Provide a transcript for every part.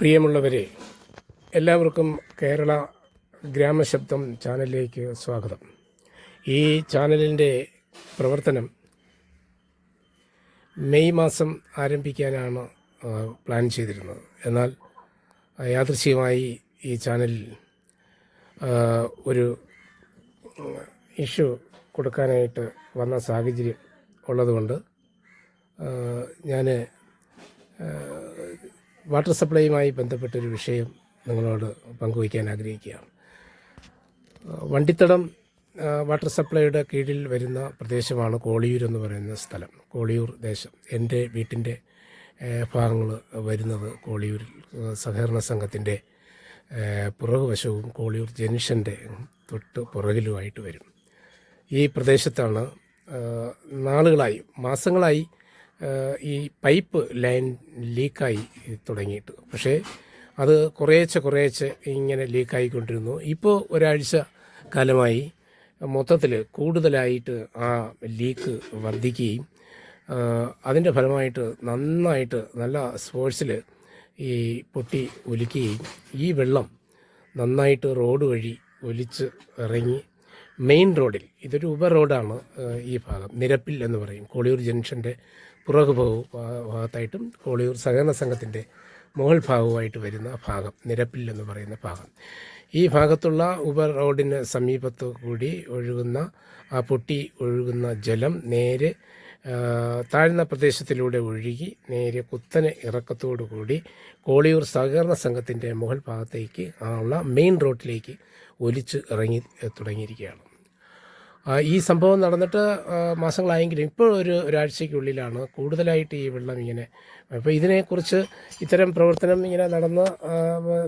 പ്രിയമുള്ളവരെ എല്ലാവർക്കും കേരള ഗ്രാമശബ്ദം ചാനലിലേക്ക് സ്വാഗതം. ഈ ചാനലിന്റെ പ്രവർത്തനം മെയ് മാസം ആരംഭിക്കാനാണ് പ്ലാൻ ചെയ്തിരുന്നത്. എന്നാൽ യാദൃശ്യമായി ഈ ചാനലിൽ ഒരു ഇഷ്യൂ കൊടുക്കാനായിട്ട് വന്ന സാഹചര്യം ഉള്ളതുകൊണ്ട് ഞാൻ വാട്ടർ സപ്ലൈയുമായി ബന്ധപ്പെട്ടൊരു വിഷയം നിങ്ങളോട് പങ്കുവയ്ക്കാൻ ആഗ്രഹിക്കുകയാണ്. വണ്ടിത്തടം വാട്ടർ സപ്ലൈയുടെ കീഴിൽ വരുന്ന പ്രദേശമാണ് കോളിയൂർ എന്ന് പറയുന്ന സ്ഥലം. കോളിയൂർ ദേശം. എന്റെ വീട്ടിന്റെ ഭാഗങ്ങൾ വരുന്നത് കോളിയൂരിൽ. സഹകരണ സംഘത്തിന്റെ പുറകുവശവും കോളിയൂർ ജംഗ്ഷന്റെ തൊട്ട് പുറകിലുമായിട്ട് വരും. ഈ പ്രദേശത്താണ് നാളുകളായി മാസങ്ങളായി ഈ പൈപ്പ് ലൈൻ ലീക്കായി തുടങ്ങിയിട്ട്. പക്ഷേ അത് കുറേശ്ശെ കുറേശ്ശെ ഇങ്ങനെ ലീക്കായിക്കൊണ്ടിരുന്നു. ഇപ്പോൾ ഒരാഴ്ച കാലമായി മൊത്തത്തിൽ കൂടുതലായിട്ട് ആ ലീക്ക് വർദ്ധിക്കുകയും അതിന്റെ ഫലമായിട്ട് നന്നായിട്ട് നല്ല സ്പോർട്സിൽ ഈ പൊട്ടി ഒലിക്കുകയും ഈ വെള്ളം നന്നായിട്ട് റോഡ് വഴി ഒലിച്ച് ഇറങ്ങി. മെയിൻ റോഡിൽ ഇതൊരു ഉപ റോഡാണ് ഈ ഭാഗം. നിരപ്പിൽ എന്ന് പറയും. കോളിയൂർ ജംഗ്ഷന്റെ പുറകു ഭാഗത്തായിട്ടും കോളിയൂർ സഹകരണ സംഘത്തിന്റെ മുകൾ ഭാഗവുമായിട്ട് വരുന്ന ഭാഗം നിരപ്പിൽ എന്ന് പറയുന്ന ഭാഗം. ഈ ഭാഗത്തുള്ള ഉപ റോഡിന് സമീപത്തു കൂടി ഒഴുകുന്ന ആ പൊട്ടി ഒഴുകുന്ന ജലം നേരെ താഴ്ന്ന പ്രദേശത്തിലൂടെ ഒഴുകി നേരെ കുത്തനെ ഇറക്കത്തോടു കൂടി കോളിയൂർ സഹകരണ സംഘത്തിന്റെ മുകൾ ഭാഗത്തേക്ക് ഉള്ള മെയിൻ റോഡിലേക്ക് ഒലിച്ച് ഇറങ്ങി തുടങ്ങിയിരിക്കുകയാണ്. ഈ സംഭവം നടന്നിട്ട് മാസങ്ങളായെങ്കിലും ഇപ്പോൾ ഒരു ഒരാഴ്ചയ്ക്കുള്ളിലാണ് കൂടുതലായിട്ട് ഈ വെള്ളം ഇങ്ങനെ. അപ്പോൾ ഇതിനെക്കുറിച്ച് ഇത്തരം പ്രവർത്തനം ഇങ്ങനെ നടന്ന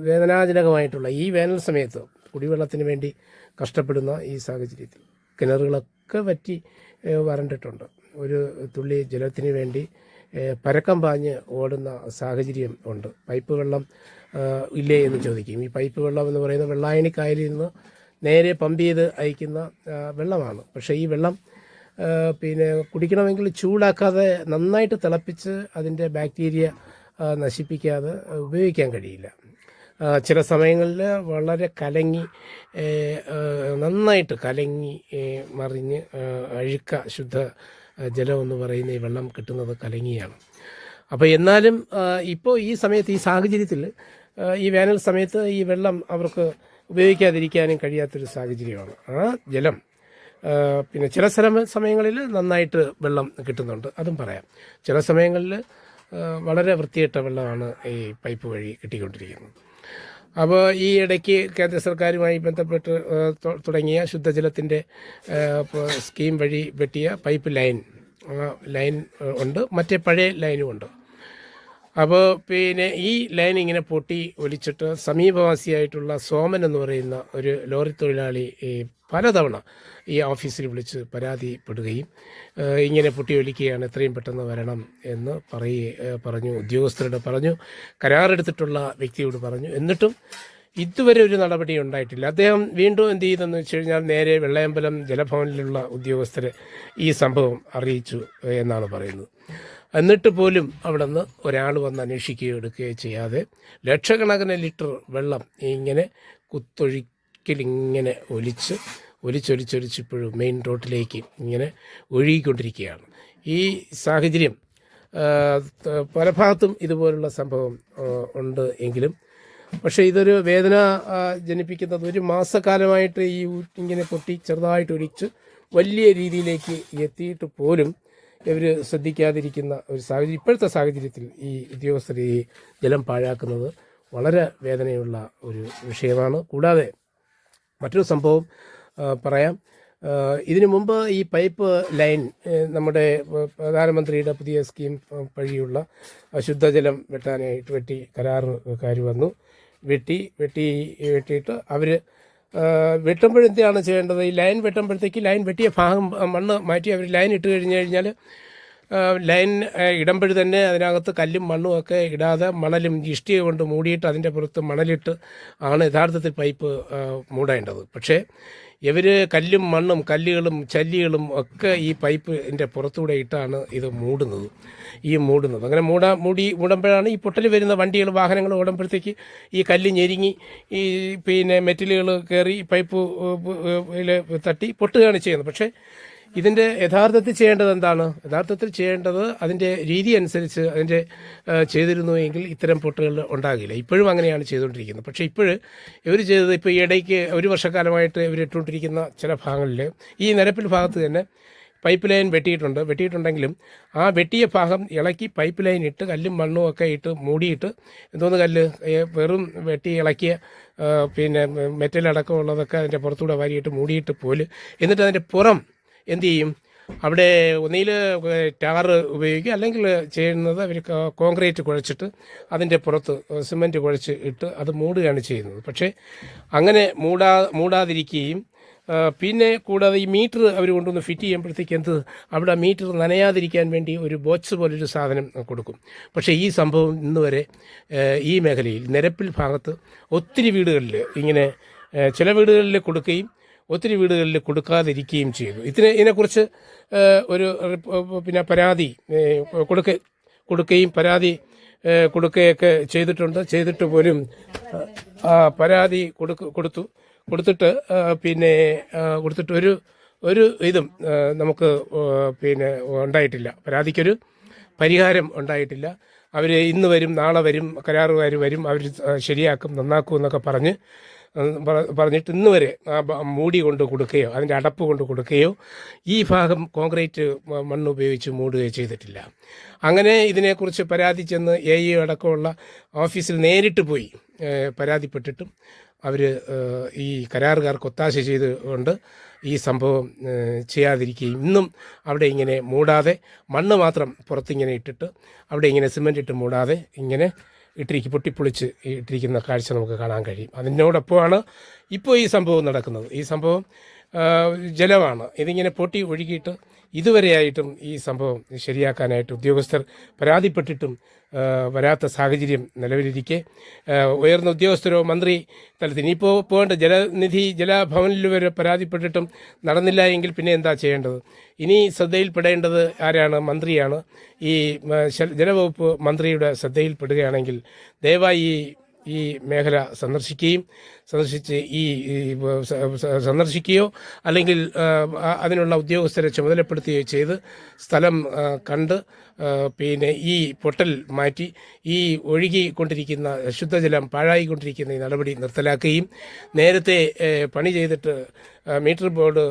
വേദനാജനകമായിട്ടുള്ള ഈ വേനൽ സമയത്ത് കുടിവെള്ളത്തിന് വേണ്ടി കഷ്ടപ്പെടുന്ന ഈ സാഹചര്യത്തിൽ കിണറുകളൊക്കെ വറ്റി ഏ, വരണ്ടിട്ടുണ്ട്. ഒരു തുള്ളി ജലത്തിന് വേണ്ടി പരക്കം പാഞ്ഞ് ഓടുന്ന സാഹചര്യം ഉണ്ട്. പൈപ്പ് വെള്ളം ഇല്ലേ എന്ന് ചോദിക്കും. ഈ പൈപ്പ് വെള്ളം എന്ന് പറയുന്ന വെള്ളായണിക്കായലിൽ നിന്ന് നേരെ പമ്പ് ചെയ്ത് അയക്കുന്ന വെള്ളമാണ്. പക്ഷേ ഈ വെള്ളം പിന്നെ കുടിക്കണമെങ്കിൽ ചൂടാക്കാതെ നന്നായിട്ട് തിളപ്പിച്ച് അതിന്റെ ബാക്ടീരിയ നശിപ്പിക്കാതെ ഉപയോഗിക്കാൻ കഴിയില്ല. ചില സമയങ്ങളിൽ വളരെ കലങ്ങി നന്നായിട്ട് കലങ്ങി മറിഞ്ഞ് അഴുക്ക ശുദ്ധ ജലം എന്ന് പറയുന്ന ഈ വെള്ളം കിട്ടുന്നത് കലങ്ങിയാണ്. അപ്പോൾ എന്നാലും ഇപ്പോൾ ഈ സമയത്ത് ഈ സാഹചര്യത്തിൽ ഈ വേനൽ സമയത്ത് ഈ വെള്ളം അവർക്ക് ഉപയോഗിക്കാതിരിക്കാനും കഴിയാത്തൊരു സാഹചര്യമാണ്. ആ ജലം. പിന്നെ ചില സ്ഥല സമയങ്ങളിൽ നന്നായിട്ട് വെള്ളം കിട്ടുന്നുണ്ട്. അതും പറയാം. ചില സമയങ്ങളിൽ വളരെ വൃത്തിയിട്ട വെള്ളമാണ് ഈ പൈപ്പ് വഴി കിട്ടിക്കൊണ്ടിരിക്കുന്നത്. അപ്പോൾ ഈ ഇടയ്ക്ക് കേന്ദ്ര സർക്കാരുമായി ബന്ധപ്പെട്ട് തുടങ്ങിയ ശുദ്ധജലത്തിന്റെ സ്കീം വഴി വെട്ടിയ പൈപ്പ് ലൈൻ ലൈൻ ഉണ്ട്. മറ്റേ പഴയ ലൈനും ഉണ്ട്. അപ്പോൾ പിന്നെ ഈ ലൈൻ ഇങ്ങനെ പൊട്ടി ഒലിച്ചിട്ട് സമീപവാസിയായിട്ടുള്ള സോമൻ എന്ന് പറയുന്ന ഒരു ലോറി തൊഴിലാളി പലതവണ ഈ ഓഫീസിൽ വിളിച്ച് പരാതിപ്പെടുകയും ഇങ്ങനെ പൊട്ടി ഒലിക്കുകയാണ് എത്രയും പെട്ടെന്ന് വരണം എന്ന് പറയുക പറഞ്ഞു ഉദ്യോഗസ്ഥരോട് പറഞ്ഞു കരാറെടുത്തിട്ടുള്ള വ്യക്തിയോട് പറഞ്ഞു. എന്നിട്ടും ഇതുവരെ ഒരു നടപടി ഉണ്ടായിട്ടില്ല. അദ്ദേഹം വീണ്ടും എന്ത് ചെയ്തെന്ന് വെച്ച് കഴിഞ്ഞാൽ നേരെ വെള്ളയമ്പലം ജലഭവനിലുള്ള ഉദ്യോഗസ്ഥരെ ഈ സംഭവം അറിയിച്ചു എന്നാണ് പറയുന്നത്. എന്നിട്ട് പോലും അവിടെ നിന്ന് ഒരാൾ വന്ന് അന്വേഷിക്കുകയോ എടുക്കുകയോ ചെയ്യാതെ ലക്ഷക്കണക്കിന് ലിറ്റർ വെള്ളം ഇങ്ങനെ കുത്തൊഴുക്കിലിങ്ങനെ ഒലിച്ച് ഒലിച്ചൊലിച്ചൊലിച്ച് ഇപ്പോഴും മെയിൻ റോഡിലേക്ക് ഇങ്ങനെ ഒഴുകിക്കൊണ്ടിരിക്കുകയാണ്. ഈ സാഹചര്യം പല ഭാഗത്തും ഇതുപോലുള്ള സംഭവം ഉണ്ട് എങ്കിലും പക്ഷേ ഇതൊരു വേദന ജനിപ്പിക്കുന്നത് ഒരു മാസക്കാലമായിട്ട് ഈ ഇങ്ങനെ പൊട്ടി ചെറുതായിട്ട് ഒലിച്ച് വലിയ രീതിയിലേക്ക് എത്തിയിട്ട് പോലും ഇവർ ശ്രദ്ധിക്കാതിരിക്കുന്ന ഒരു സാഹചര്യം ഇപ്പോഴത്തെ സാഹചര്യത്തിൽ ഈ ഉദ്യോഗസ്ഥർ ഈ ജലം പാഴാക്കുന്നത് വളരെ വേദനയുള്ള ഒരു വിഷയമാണ്. കൂടാതെ മറ്റൊരു സംഭവം പറയാം. ഇതിനു മുമ്പ് ഈ പൈപ്പ് ലൈൻ നമ്മുടെ പ്രധാനമന്ത്രിയുടെ പുതിയ സ്കീം വഴിയുള്ള ശുദ്ധജലം വെട്ടാനായിട്ട് വെട്ടി കരാറുകാർ വന്നു. വെട്ടി വെട്ടി വെട്ടിയിട്ട് അവർ വെട്ടുമ്പോഴെന്താണ് ചെയ്യേണ്ടത്? ഈ ലൈൻ വെട്ടുമ്പോഴത്തേക്ക് ലൈൻ വെട്ടിയ ഭാഗം മണ്ണ് മാറ്റി അവർ ലൈൻ ഇട്ട് കഴിഞ്ഞ് കഴിഞ്ഞാൽ ലൈൻ ഇടുമ്പോൾ തന്നെ അതിനകത്ത് കല്ലും മണ്ണും ഒക്കെ ഇടാതെ മണലും ഇഷ്ടിക കൊണ്ട് മൂടിയിട്ട് അതിന്റെ പുറത്ത് മണലിട്ട് ആണ് യഥാർത്ഥത്തിൽ പൈപ്പ് മൂടേണ്ടത്. പക്ഷേ ഇവർ കല്ലും മണ്ണും കല്ലുകളും ചല്ലികളും ഒക്കെ ഈ പൈപ്പിന്റെ പുറത്തൂടെ ഇട്ടാണ് ഇത് മൂടുന്നത്. ഈ മൂടുന്നത്. അങ്ങനെ മൂടാ മൂടി മൂടുമ്പോഴാണ് ഈ പൊട്ടൽ വരുന്ന വണ്ടികൾ വാഹനങ്ങൾ ഓടുമ്പോഴത്തേക്ക് ഈ കല്ല് ഞെരുങ്ങി ഈ പിന്നെ മെറ്റലുകൾ കയറി പൈപ്പ് തട്ടി പൊട്ടുകയാണ് ചെയ്യുന്നത്. പക്ഷേ ഇതിന്റെ യഥാർത്ഥത്തിൽ ചെയ്യേണ്ടത് എന്താണ്? യഥാർത്ഥത്തിൽ ചെയ്യേണ്ടത് അതിന്റെ രീതി അനുസരിച്ച് അതിന്റെ ചെയ്തിരുന്നു എങ്കിൽ ഇത്തരം പൊട്ടുകൾ ഉണ്ടാകില്ല. ഇപ്പോഴും അങ്ങനെയാണ് ചെയ്തുകൊണ്ടിരിക്കുന്നത്. പക്ഷേ ഇപ്പോഴ് ഇവർ ചെയ്തത് ഇപ്പോൾ ഈ ഇടയ്ക്ക് ഒരു വർഷക്കാലമായിട്ട് ഇവർ ഇട്ടുകൊണ്ടിരിക്കുന്ന ചില ഭാഗങ്ങളിൽ ഈ നിരപ്പിൽ ഭാഗത്ത് തന്നെ പൈപ്പ് ലൈൻ വെട്ടിയിട്ടുണ്ട്. വെട്ടിയിട്ടുണ്ടെങ്കിലും ആ വെട്ടിയ ഭാഗം ഇളക്കി പൈപ്പ് ലൈൻ ഇട്ട് കല്ലും മണ്ണും ഒക്കെ ഇട്ട് മൂടിയിട്ട് എന്തോന്ന് കല്ല്? വെറും വെട്ടി ഇളക്കിയ പിന്നെ മെറ്റലടക്കമുള്ളതൊക്കെ അതിന്റെ പുറത്തൂടെ വാരിയിട്ട് മൂടിയിട്ട് പോൽ. എന്നിട്ട് അതിന്റെ പുറം എന്ത് ചെയ്യും? അവിടെ ഒന്നിയിൽ ടാറ് ഉപയോഗിക്കുക അല്ലെങ്കിൽ ചെയ്യുന്നത് അവർ കോൺക്രീറ്റ് കുഴച്ചിട്ട് അതിന്റെ പുറത്ത് സിമന്റ് കുഴച്ച് ഇട്ട് അത് മൂടുകയാണ് ചെയ്യുന്നത്. പക്ഷേ അങ്ങനെ മൂടാ മൂടാതിരിക്കുകയും പിന്നെ കൂടാതെ ഈ മീറ്റർ അവർ കൊണ്ടുവന്ന് ഫിറ്റ് ചെയ്യുമ്പോഴത്തേക്ക് എന്ത്? അവിടെ മീറ്റർ നനയാതിരിക്കാൻ വേണ്ടി ഒരു ബോക്സ് പോലൊരു സാധനം കൊടുക്കും. പക്ഷേ ഈ സംഭവം ഇന്ന് വരെ ഈ മേഖലയിൽ നിരപ്പിൽ ഭാഗത്ത് ഒത്തിരി വീടുകളിൽ ഇങ്ങനെ ചില വീടുകളിൽ കൊടുക്കുകയും ഒത്തിരി വീടുകളിൽ കൊടുക്കാതിരിക്കുകയും ചെയ്തു. ഇതിനെ ഇതിനെക്കുറിച്ച് ഒരു പിന്നെ പരാതി കൊടുക്ക കൊടുക്കുകയും പരാതി കൊടുക്കുകയൊക്കെ ചെയ്തിട്ടുണ്ട്. ചെയ്തിട്ട് പോലും പരാതി കൊടുക്ക കൊടുത്തു. കൊടുത്തിട്ട് പിന്നെ കൊടുത്തിട്ട് ഒരു ഒരു ഇതും നമുക്ക് പിന്നെ ഉണ്ടായിട്ടില്ല. പരാതിക്കൊരു പരിഹാരം ഉണ്ടായിട്ടില്ല. അവർ ഇന്ന് വരും നാളെ വരും കരാറുകാർ വരും അവർ ശരിയാക്കും നന്നാക്കും എന്നൊക്കെ പറഞ്ഞ് പറഞ്ഞിട്ട് ഇന്ന് വരെ ആ മൂടി കൊണ്ട് കൊടുക്കുകയോ അതിന്റെ അടപ്പ് കൊണ്ട് കൊടുക്കുകയോ ഈ ഭാഗം കോൺക്രീറ്റ് മണ്ണ് ഉപയോഗിച്ച് മൂടുകയോ ചെയ്തിട്ടില്ല. അങ്ങനെ ഇതിനെക്കുറിച്ച് പരാതി ചെന്ന് എ ഇ അടക്കമുള്ള ഓഫീസിൽ നേരിട്ട് പോയി പരാതിപ്പെട്ടിട്ടും അവർ ഈ കരാറുകാർക്ക് ഒത്താശ ചെയ്തുകൊണ്ട് ഈ സംഭവം ചെയ്യാതിരിക്കുകയും ഇന്നും അവിടെ ഇങ്ങനെ മൂടാതെ മണ്ണ് മാത്രം പുറത്തിങ്ങനെ ഇട്ടിട്ട് അവിടെ ഇങ്ങനെ സിമന്റ് ഇട്ട് മൂടാതെ ഇങ്ങനെ ഇട്ടിരിക്കും പൊട്ടിപ്പൊളിച്ച് ഇട്ടിരിക്കുന്ന കാഴ്ച നമുക്ക് കാണാൻ കഴിയും. അതിനോടൊപ്പമാണ് ഇപ്പോൾ ഈ സംഭവം നടക്കുന്നത്. ഈ സംഭവം ജലമാണ്. ഇതിങ്ങനെ പൊട്ടി ഒഴുകിയിട്ട് ഇതുവരെയായിട്ടും ഈ സംഭവം ശരിയാക്കാനായിട്ട് ഉദ്യോഗസ്ഥർ പരാതിപ്പെട്ടിട്ടും വരാത്ത സാഹചര്യം നിലവിലിരിക്കെ. ഉയർന്ന ഉദ്യോഗസ്ഥരോ മന്ത്രി തലത്തിൽ ഇനിയിപ്പോൾ പോകേണ്ട ജലനിധി ജലഭവനിൽ വരെ പരാതിപ്പെട്ടിട്ടും നടന്നില്ല എങ്കിൽ പിന്നെ എന്താ ചെയ്യേണ്ടത്? ഇനി ശ്രദ്ധയിൽപ്പെടേണ്ടത് ആരാണ്? മന്ത്രിയാണ്. ഈ ജലവകുപ്പ് മന്ത്രിയുടെ ശ്രദ്ധയിൽപ്പെടുകയാണെങ്കിൽ ദയവായി ഈ ഈ മേഖല സന്ദർശിക്കുകയും സന്ദർശിച്ച് ഈ സന്ദർശിക്കുകയോ അല്ലെങ്കിൽ അതിനുള്ള ഉദ്യോഗസ്ഥരെ ചുമതലപ്പെടുത്തുകയോ ചെയ്ത് സ്ഥലം കണ്ട് പിന്നെ ഈ പൊട്ടൽ മാറ്റി ഈ ഒഴുകിക്കൊണ്ടിരിക്കുന്ന ശുദ്ധജലം പാഴായിക്കൊണ്ടിരിക്കുന്ന ഈ നടപടി നിർത്തലാക്കുകയും നേരത്തെ പണി ചെയ്തിട്ട് മീറ്റർ ബോർഡ്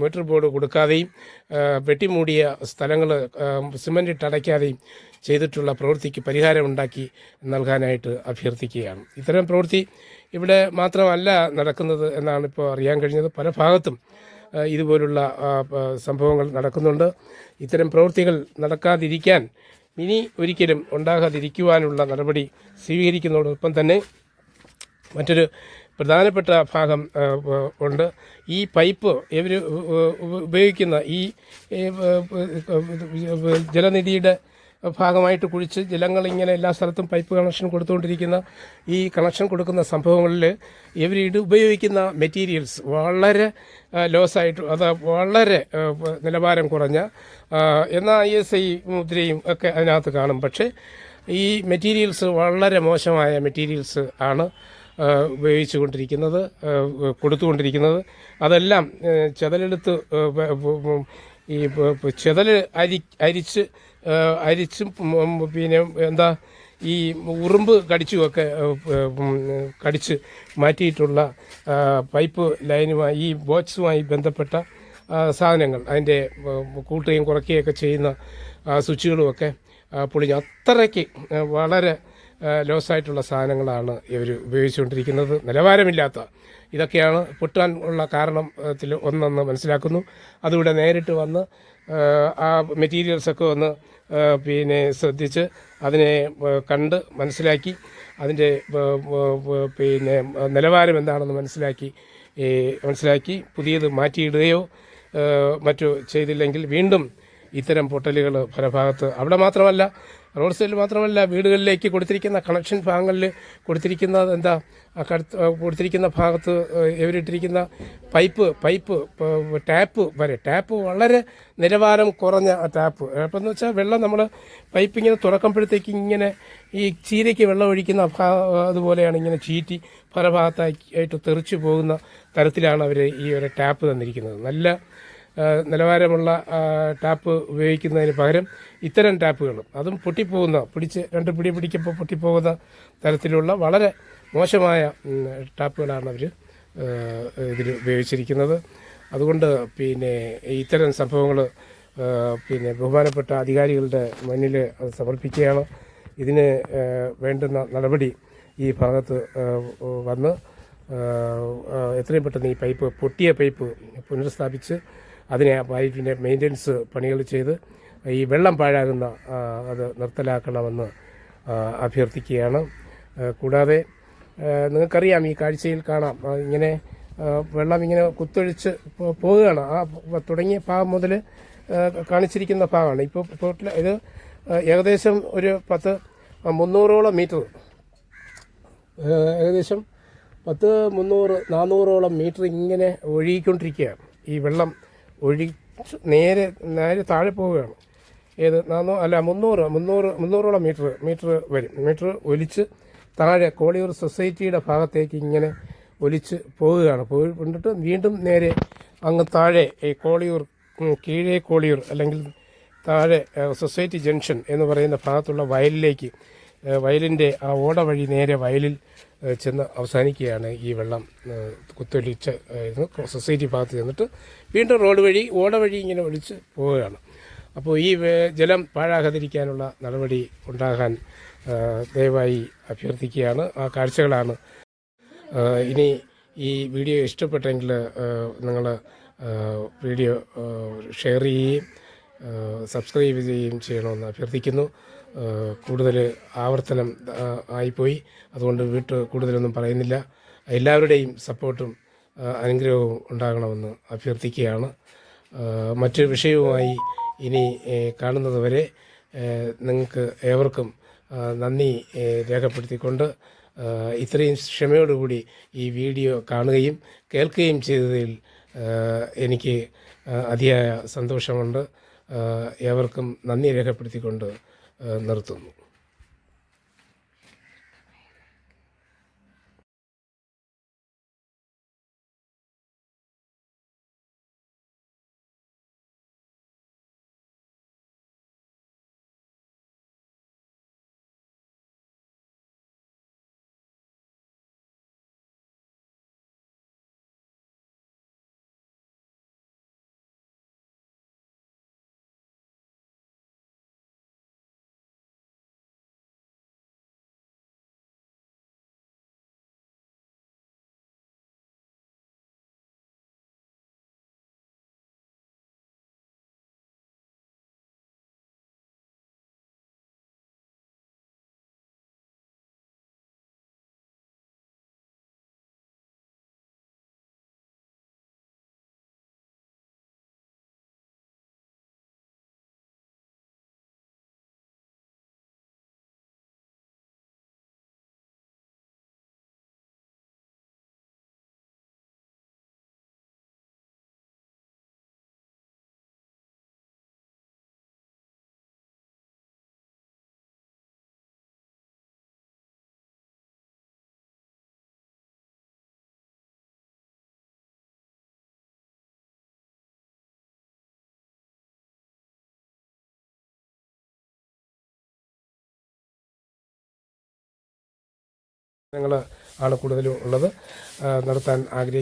മീറ്റർ ബോർഡ് കൊടുക്കാതെയും വെട്ടിമൂടിയ സ്ഥലങ്ങൾ സിമന്റ് ഇട്ട് അടയ്ക്കാതെയും ചെയ്തിട്ടുള്ള പ്രവൃത്തിക്ക് പരിഹാരമുണ്ടാക്കി നൽകാനായിട്ട് അഭ്യർത്ഥിക്കുകയാണ്. ഇത്തരം പ്രവൃത്തി ഇവിടെ മാത്രമല്ല നടക്കുന്നത് എന്നാണ് ഇപ്പോൾ അറിയാൻ കഴിഞ്ഞത്. പല ഭാഗത്തും ഇതുപോലുള്ള സംഭവങ്ങൾ നടക്കുന്നുണ്ട്. ഇത്തരം പ്രവൃത്തികൾ നടക്കാതിരിക്കാൻ ഇനി ഒരിക്കലും ഉണ്ടാകാതിരിക്കുവാനുള്ള നടപടി സ്വീകരിക്കുന്നതോടൊപ്പം തന്നെ മറ്റൊരു പ്രധാനപ്പെട്ട ഭാഗം ഉണ്ട്. ഈ പൈപ്പ് ഇവർ ഉപയോഗിക്കുന്ന ഈ ജലനിധിയുടെ ഭാഗമായിട്ട് കുഴിച്ച് ജലങ്ങൾ ഇങ്ങനെ എല്ലാ സ്ഥലത്തും പൈപ്പ് കണക്ഷൻ കൊടുത്തുകൊണ്ടിരിക്കുന്ന ഈ കണക്ഷൻ കൊടുക്കുന്ന സംഭവങ്ങളിൽ ഇവർ ഇത് ഉപയോഗിക്കുന്ന മെറ്റീരിയൽസ് വളരെ ലോസായിട്ട് അത് വളരെ നിലവാരം കുറഞ്ഞ എന്ന എന്നാൽ ഐ എസ് ഐ മുദ്രയും ഒക്കെ അതിനകത്ത് കാണും. പക്ഷേ ഈ മെറ്റീരിയൽസ് വളരെ മോശമായ മെറ്റീരിയൽസ് ആണ്. ഉപയോഗിച്ചു കൊണ്ടിരിക്കുന്നത് കൊടുത്തുകൊണ്ടിരിക്കുന്നത്. അതെല്ലാം ചെതലെടുത്ത് ഈ പ- അരി അരിച്ച് അരിച്ചും പിന്നെ എന്താ ഈ ഉറുമ്പ് കടിച്ചുമൊക്കെ കടിച്ച് മാറ്റിയിട്ടുള്ള പൈപ്പ് ലൈനുമായി ഈ ബോക്സുമായി ബന്ധപ്പെട്ട സാധനങ്ങൾ അതിന്റെ കൂട്ടുകയും കുറയ്ക്കുകയൊക്കെ ചെയ്യുന്ന സ്വിച്ചുകളുമൊക്കെ പൊളിഞ്ഞു. അത്രയ്ക്ക് വളരെ ലോസായിട്ടുള്ള സാധനങ്ങളാണ് ഇവർ ഉപയോഗിച്ചുകൊണ്ടിരിക്കുന്നത്. നിലവാരമില്ലാത്ത ഇതൊക്കെയാണ്. പൊട്ടാൻ ഉള്ള കാരണത്തിൽ ഒന്നെന്ന് മനസ്സിലാക്കുന്നു. അതിവിടെ നേരിട്ട് വന്ന് ആ, മെറ്റീരിയൽസൊക്കെ ഒന്ന് പിന്നെ ശ്രദ്ധിച്ച് അതിനെ കണ്ട് മനസ്സിലാക്കി അതിന്റെ പിന്നെ നിലവാരം എന്താണെന്ന് മനസ്സിലാക്കി മനസ്സിലാക്കി പുതിയത് മാറ്റിയിടുകയോ മറ്റു ചെയ്തില്ലെങ്കിൽ വീണ്ടും ഇത്തരം പൊട്ടലുകൾ പല ഭാഗത്ത് അവിടെ മാത്രമല്ല റോഡ് സൈഡിൽ മാത്രമല്ല വീടുകളിലേക്ക് കൊടുത്തിരിക്കുന്ന കണക്ഷൻ ഭാഗങ്ങളിൽ കൊടുത്തിരിക്കുന്ന എന്താ കൊടുത്തിരിക്കുന്ന ഭാഗത്ത് എവരിട്ടിരിക്കുന്ന പൈപ്പ് പൈപ്പ് ടാപ്പ് വരെ. ടാപ്പ് വളരെ നിലവാരം കുറഞ്ഞ ടാപ്പ് ടാപ്പ് എന്ന് വെച്ചാൽ വെള്ളം നമ്മൾ പൈപ്പ് ഇങ്ങനെ തുറക്കുമ്പോഴത്തേക്ക് ഇങ്ങനെ ഈ ചീരയ്ക്ക് വെള്ളം ഒഴിക്കുന്ന അതുപോലെയാണ് ഇങ്ങനെ ചീറ്റി പല ഭാഗത്തായിട്ട് തെറിച്ചു പോകുന്ന തരത്തിലാണ് അവർ ഈ ഒരു ടാപ്പ് തന്നിരിക്കുന്നത്. നല്ല നിലവാരമുള്ള ടാപ്പ് ഉപയോഗിക്കുന്നതിന് പകരം ഇത്തരം ടാപ്പുകളും. അതും പൊട്ടിപ്പോകുന്ന പിടിച്ച് രണ്ട് പിടി പിടിക്കുമ്പോൾ പൊട്ടിപ്പോകുന്ന തരത്തിലുള്ള വളരെ മോശമായ ടാപ്പുകളാണ് അവർ ഇതിൽ ഉപയോഗിച്ചിരിക്കുന്നത്. അതുകൊണ്ട് പിന്നെ ഇത്തരം സംഭവങ്ങൾ പിന്നെ ബഹുമാനപ്പെട്ട അധികാരികളുടെ മുന്നിൽ അത് സമർപ്പിക്കുകയാണ്. ഇതിന് വേണ്ടുന്ന നടപടി ഈ ഭാഗത്ത് വന്ന് എത്രയും പെട്ടെന്ന് ഈ പൈപ്പ് പൊട്ടിയ പൈപ്പ് പുനഃസ്ഥാപിച്ച് അതിനെ പൈപ്പിന്റെ മെയിന്റനൻസ് പണികൾ ചെയ്ത് ഈ വെള്ളം പാഴാകുന്ന അത് നിർത്തലാക്കണമെന്ന് അഭ്യർത്ഥിക്കുകയാണ്. കൂടാതെ നിങ്ങൾക്കറിയാം ഈ കാഴ്ചയിൽ കാണാം ഇങ്ങനെ വെള്ളം ഇങ്ങനെ കുത്തൊഴിച്ച് പോവുകയാണ്. ആ തുടങ്ങിയ ഭാഗം മുതൽ കാണിച്ചിരിക്കുന്ന ഭാഗമാണ് ഇപ്പോൾ ടോട്ടൽ ഇത് ഏകദേശം ഒരു പത്ത് മുന്നൂറോളം മീറ്റർ ഏകദേശം പത്ത് മുന്നൂറ് നാനൂറോളം മീറ്റർ ഇങ്ങനെ ഒഴുകിക്കൊണ്ടിരിക്കുകയാണ് ഈ വെള്ളം ഒഴി നേരെ നേരെ താഴെ പോവുകയാണ്. ഏത്? നാനൂ അല്ല മുന്നൂറ് മുന്നൂറ് മുന്നൂറോളം മീറ്റർ മീറ്റർ വരും. മീറ്റർ ഒലിച്ച് താഴെ കോളിയൂർ സൊസൈറ്റിയുടെ ഭാഗത്തേക്ക് ഇങ്ങനെ ഒലിച്ച് പോവുകയാണ്. പോയി കൊണ്ടിട്ട് വീണ്ടും നേരെ അങ്ങ് താഴെ ഈ കോളിയൂർ കീഴേ കോളിയൂർ അല്ലെങ്കിൽ താഴെ സൊസൈറ്റി ജംഗ്ഷൻ എന്ന് പറയുന്ന ഭാഗത്തുള്ള വയലിലേക്ക് വയലിന്റെ ആ ഓട വഴി നേരെ വയലിൽ ചെന്ന് അവസാനിക്കുകയാണ് ഈ വെള്ളം കുത്തൊലിച്ച് സൊസൈറ്റി ഭാഗത്ത് ചെന്നിട്ട് വീണ്ടും റോഡ് വഴി ഓട വഴി ഇങ്ങനെ ഒലിച്ച് പോവുകയാണ്. അപ്പോൾ ഈ ജലം പാഴാകാതിരിക്കാനുള്ള നടപടി ഉണ്ടാകാൻ ദയവായി അഭ്യർത്ഥിക്കുകയാണ്. ആ കാഴ്ചകളാണ് ഇനി ഈ വീഡിയോ ഇഷ്ടപ്പെട്ടെങ്കിൽ നിങ്ങൾ വീഡിയോ ഷെയർ ചെയ്യുകയും സബ്സ്ക്രൈബ് ചെയ്യുകയും ചെയ്യണമെന്ന് അഭ്യർത്ഥിക്കുന്നു. കൂടുതൽ ആവർത്തനം ആയിപ്പോയി. അതുകൊണ്ട് വീട്ട് കൂടുതലൊന്നും പറയുന്നില്ല. എല്ലാവരുടെയും സപ്പോർട്ടും അനുഗ്രഹവും ഉണ്ടാകണമെന്ന് അഭ്യർത്ഥിക്കുകയാണ്. മറ്റു മറ്റൊരു വിഷയവുമായി ഇനി കാണുന്നതുവരെ കാണുന്നത് വരെ നിങ്ങൾക്ക് ഏവർക്കും നന്ദി രേഖപ്പെടുത്തിക്കൊണ്ട് ഇത്രയും ക്ഷമയോടുകൂടി ഈ വീഡിയോ കാണുകയും കേൾക്കുകയും ചെയ്തതിൽ എനിക്ക് അതിയായ സന്തോഷമുണ്ട്. ഏവർക്കും നന്ദി രേഖപ്പെടുത്തിക്കൊണ്ട് ആ, ഞങ്ങൾ ആണ് കൂടുതലും ഉള്ളത് നടത്താൻ ആഗ്രഹിക്കുന്നത്